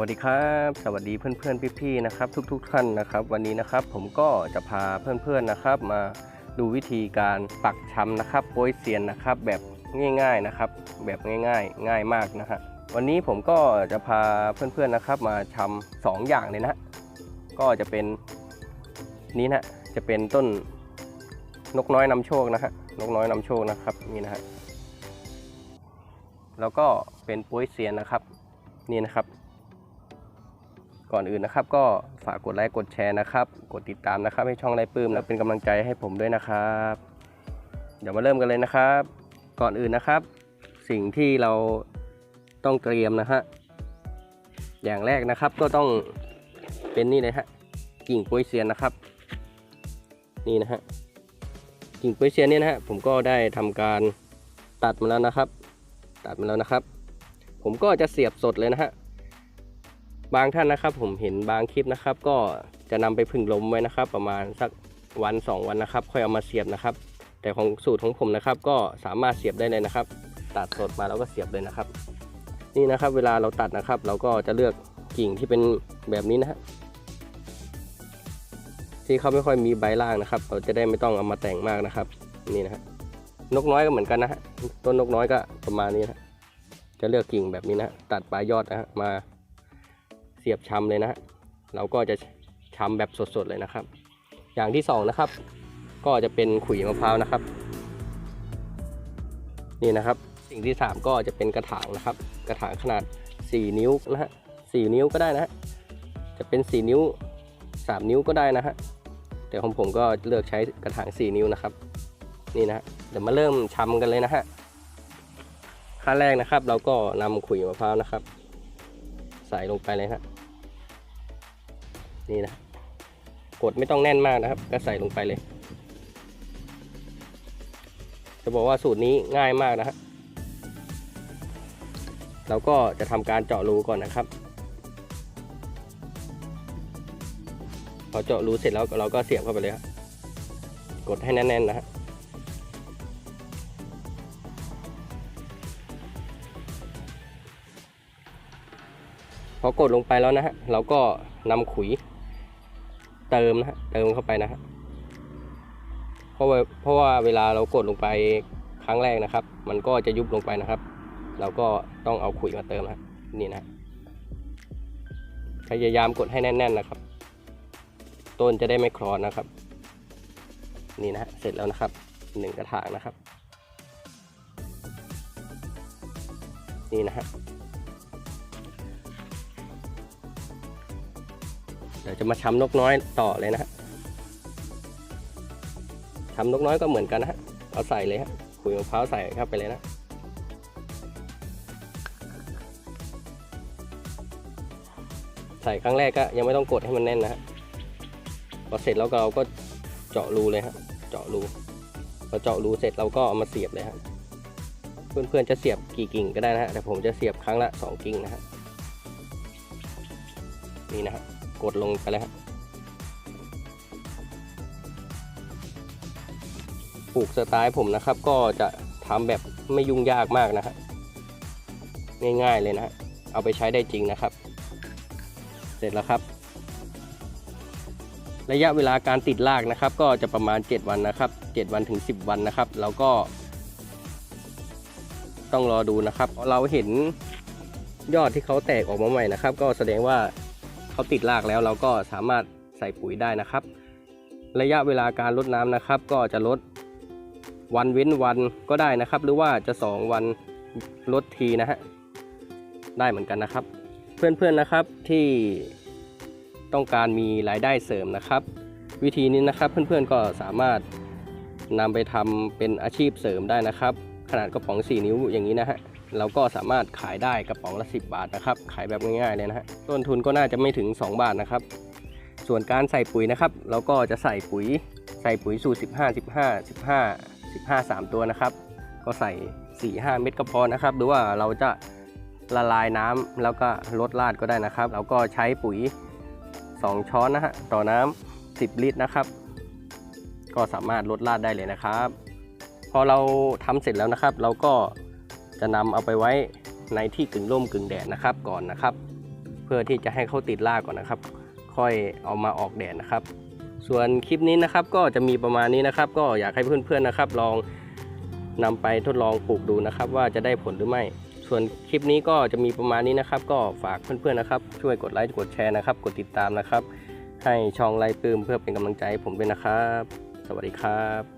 วัสดีครับ สวัสดีเพื่อนๆพี่ๆนะครับ ทุกๆท่านนะครับ วันนี้นะครับผมก็จะพาเพื่อนๆนะครับ มาดูวิธีการปักชำนะครับโปรยเซียนนะครับ แบบง่ายๆนะครับ แบบง่ายๆ ง่ายมากนะฮะวันนี้ผมก็จะพาเพื่อนๆนะครับ มาชำสองอย่างเลยนะ ก็จะเป็นนี้นะจะเป็นต้นนกน้อยนำโชคนะฮะนกน้อยนำโชคนะครับนี่นะฮะแล้วก็เป็นโปรยเซียนนะครับ นี่นะครับ ก่อนอื่นนะครับ ก็ฝากกดไลค์กดแชร์นะครับ กดติดตามนะครับ ให้ช่องไรปื้มและเป็นกำลังใจให้ผมด้วยนะครับ เดี๋ยวมาเริ่มกันเลยนะครับ ก่อนอื่นนะครับ สิ่งที่เราต้องเตรียมนะฮะอย่างแรกนะครับก็ต้องเป็นนี่เลยฮะกิ่งโปยเซียนนะครับ นี่นะฮะกิ่งโปยเซียนเนี่ยนะฮะผมก็ได้ทำการตัดมาแล้วนะครับ ตัดมาแล้วนะครับ ผมก็จะเสียบสดเลยนะฮะ บางท่านนะครับ ผมเห็นบางคลิปนะครับ ก็จะนำไปพึ่งลมไว้นะครับ ประมาณสักวัน 2 วันนะครับ ค่อยเอามาเสียบนะครับ แต่ของสูตรของผมนะครับ ก็สามารถเสียบได้เลยนะครับ ตัดสดมาแล้วก็เสียบเลยนะครับ นี่นะครับ เวลาเราตัดนะครับ เราก็จะเลือกกิ่งที่เป็นแบบนี้นะฮะที่เขาไม่ค่อยมีใบล่างนะครับ เราจะได้ไม่ต้องเอามาแต่งมากนะครับ นี่นะฮะนกน้อยก็เหมือนกันนะฮะต้นนกน้อยก็ประมาณนี้นะจะเลือกกิ่งแบบนี้นะตัดปลายยอดนะฮะมา สียบชำเลยนะฮะเราก็จะชำแบบสดๆเลยนะครับ อย่างที่สองนะครับ ก็จะเป็นขุยมะพร้าวนะครับ นี่นะครับ สิ่งที่สามก็จะเป็นกระถางนะครับ กระถางขนาด 4 นิ้วนะฮะสี่นิ้วก็ได้นะฮะจะเป็น 4 นิ้ว 3 นิ้วก็ได้นะฮะแต่ของผมก็เลือกใช้กระถาง 4 นิ้วนะครับ นี่นะเดี๋ยวมาเริ่มชำกันเลยนะฮะขั้นแรกนะครับ เราก็นำขุยมะพร้าวนะครับ ใส่ลงไปเลยฮะ นี่นะกดไม่ต้องแน่นมากนะครับ ก็ใส่ลงไปเลย จะบอกว่าสูตรนี้ง่ายมากนะฮะเราก็จะทำการเจาะรูก่อนนะครับ พอเจาะรูเสร็จแล้วเราก็เสียบเข้าไปเลยครับกดให้แน่นๆนะฮะพอกดลงไปแล้วนะฮะเราก็นำขุย เติมนะฮะเติมเข้าไปนะฮะเพราะว่าเพราะว่าเวลาเรากดลงไปครั้งแรกนะครับ มันก็จะยุบลงไปนะครับ เราก็ต้องเอาขุยมาเติมนะนี่นะพยายามกดให้แน่น ๆนะครับ ต้นจะได้ไม่คลอนนะครับ นี่นะฮะเสร็จแล้วนะครับหนึ่งกระถางนะครับ นี่นะฮะ ดี๋ยวจะมาช้ำนกน้อยต่อเลยนะฮะช้ำนกน้อยก็เหมือนกันนะฮะเอาใส่เลยฮะขุยมะพร้าวใส่เข้าไปเลยนะใส่ครั้งแรกก็ยังไม่ต้องกดให้มันแน่นนะฮะพอเสร็จแล้วเราก็เจาะรูเลยฮะเจาะรูพอเจาะรูเสร็จเราก็เอามาเสียบเลยฮะเพื่อนๆจะเสียบกี่กิ่งก็ได้นะฮะแต่ผมจะเสียบครั้งละสองกิ่งนะฮะนี่นะฮะ กดลงไปเลยครับปลูกสไตล์ผมนะครับ ก็จะทำแบบไม่ยุ่งยากมากนะครับง่ายๆเลยนะฮะเอาไปใช้ได้จริงนะครับ เสร็จแล้วครับ ระยะเวลาการติดรากนะครับ ก็จะประมาณ 7 วันนะครับ 7 วันถึง 10 วันนะครับ แล้วก็ ต้องรอดูนะครับ เราเห็นยอดที่เขาแตกออกมาใหม่นะครับ ก็แสดงว่า เขาติดรากแล้วเราก็สามารถใส่ปุ๋ยได้นะครับ ระยะเวลาการลดน้ำนะครับ ก็จะลดวันเว้นวันก็ได้นะครับ หรือว่าจะ 2 วันลดทีนะฮะได้เหมือนกันนะครับ เพื่อนๆนะครับที่ต้องการมีรายได้เสริมนะครับ วิธีนี้นะครับเพื่อนๆก็สามารถนำไปทำเป็นอาชีพเสริมได้นะครับ ขนาดกระป๋อง 4 นิ้วอย่างนี้นะฮะ เราก็สามารถขายได้กระป๋องละ 10 บาทนะครับ ขายแบบง่ายๆเลยนะฮะต้นทุนก็น่าจะไม่ถึง 2 บาทนะครับ ส่วนการใส่ปุ๋ยนะครับ เราก็จะใส่ปุ๋ยใส่ปุ๋ยสูตร 15 15 15 15 3 ตัวนะครับ ก็ใส่ 4-5 เม็ดก็พอนะครับ หรือว่าเราจะละลายน้ำแล้วก็ลดราดก็ได้นะครับ เราก็ใช้ปุ๋ย 2 ช้อนนะฮะต่อน้ำ10 ลิตรนะครับ ก็สามารถลดราดได้เลยนะครับ พอเราทำเสร็จแล้วนะครับ เราก็ จะนำเอาไปไว้ในที่กึ่งร่มกึ่งแดดนะครับก่อนนะครับ เพื่อที่จะให้เขาติดรากก่อนนะครับ ค่อยเอามาออกแดดนะครับ ส่วนคลิปนี้นะครับก็จะมีประมาณนี้นะครับ ก็อยากให้เพื่อนๆนะครับ ลองนำไปทดลองปลูกดูนะครับ ว่าจะได้ผลหรือไม่ ส่วนคลิปนี้ก็จะมีประมาณนี้นะครับ ก็ฝากเพื่อนๆนะครับ ช่วยกดไลค์กดแชร์นะครับ กดติดตามนะครับ ให้ช่องไลค์ปื้มเพื่อเป็นกำลังใจให้ผมด้วยนะครับ สวัสดีครับ